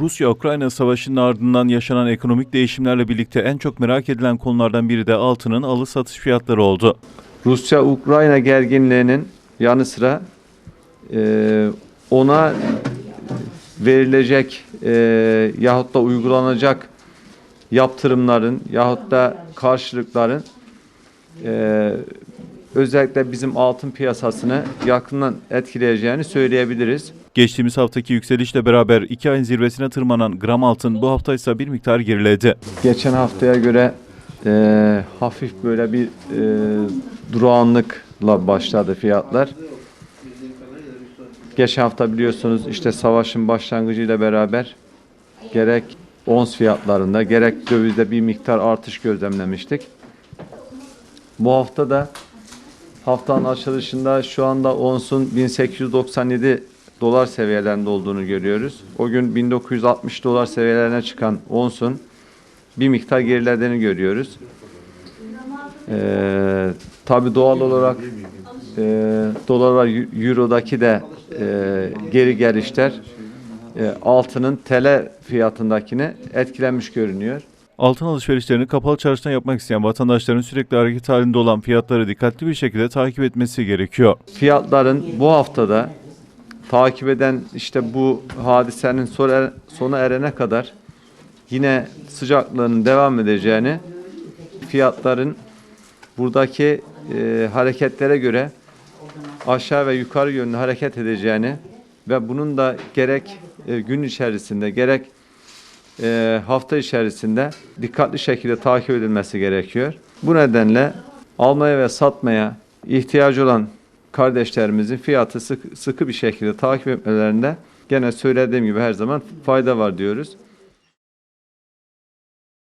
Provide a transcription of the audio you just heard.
Rusya-Ukrayna savaşının ardından yaşanan ekonomik değişimlerle birlikte en çok merak edilen konulardan biri de altının alış satış fiyatları oldu. Rusya-Ukrayna gerginliğinin yanı sıra e, ona verilecek e, yahut da uygulanacak yaptırımların yahut da karşılıkların e, özellikle bizim altın piyasasını yakından etkileyeceğini söyleyebiliriz. Geçtiğimiz haftaki yükselişle beraber iki ayın zirvesine tırmanan gram altın bu hafta ise bir miktar geriledi. Geçen haftaya göre e, hafif böyle bir e, durağanlıkla başladı fiyatlar. Geçen hafta biliyorsunuz işte savaşın başlangıcıyla beraber gerek ons fiyatlarında gerek dövizde bir miktar artış gözlemlemiştik. Bu hafta da haftanın açılışında şu anda onsun 1897 dolar seviyelerinde olduğunu görüyoruz. O gün 1960 dolar seviyelerine çıkan onsun bir miktar gerilediğini görüyoruz. Ee, Tabi doğal olarak e, dolar ve eurodaki de e, geri gelişler e, altının TL fiyatındakini etkilenmiş görünüyor. Altın alışverişlerini kapalı çarşıdan yapmak isteyen vatandaşların sürekli hareket halinde olan fiyatları dikkatli bir şekilde takip etmesi gerekiyor. Fiyatların bu haftada takip eden işte bu hadisenin sona sona erene kadar yine sıcaklığının devam edeceğini fiyatların buradaki e, hareketlere göre aşağı ve yukarı yönlü hareket edeceğini ve bunun da gerek e, gün içerisinde gerek e, hafta içerisinde dikkatli şekilde takip edilmesi gerekiyor. Bu nedenle almaya ve satmaya ihtiyacı olan kardeşlerimizin fiyatı sıkı, sıkı bir şekilde takip etmelerinde gene söylediğim gibi her zaman fayda var diyoruz.